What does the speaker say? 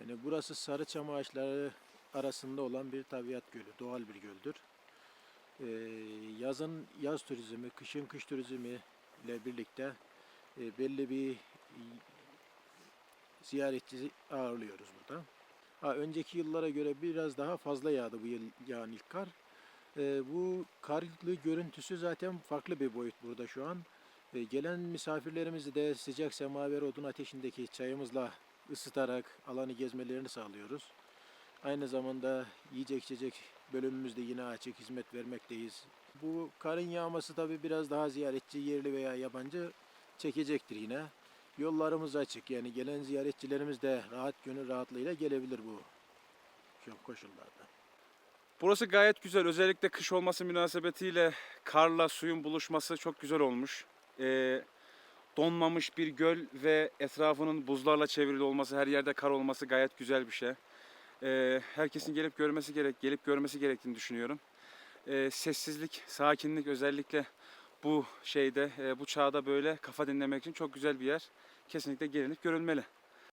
Yani burası Sarıçam ağaçları arasında olan bir tabiat gölü, doğal bir göldür. Ee, yazın yaz turizmi, kışın kış turizmi ile birlikte e, belli bir ziyaretçi ağırlıyoruz burada. Ha, önceki yıllara göre biraz daha fazla yağdı bu yıl yağan ilk kar. Ee, bu karlı görüntüsü zaten farklı bir boyut burada şu an. Ee, gelen misafirlerimizi de sıcak semaver odun ateşindeki çayımızla ısıtarak alanı gezmelerini sağlıyoruz. Aynı zamanda yiyecek içecek bölümümüzde yine açık hizmet vermekteyiz. Bu karın yağması tabi biraz daha ziyaretçi yerli veya yabancı çekecektir yine. Yollarımız açık yani gelen ziyaretçilerimiz de rahat gönül rahatlığıyla gelebilir bu şu koşullarda. Burası gayet güzel. Özellikle kış olması münasebetiyle karla suyun buluşması çok güzel olmuş. Ee, donmamış bir göl ve etrafının buzlarla çevrili olması, her yerde kar olması gayet güzel bir şey. Ee, herkesin gelip görmesi gerek, gelip görmesi gerektiğini düşünüyorum. Ee, sessizlik, sakinlik özellikle bu şeyde, e, bu çağda böyle kafa dinlemek için çok güzel bir yer. Kesinlikle gelinip görülmeli.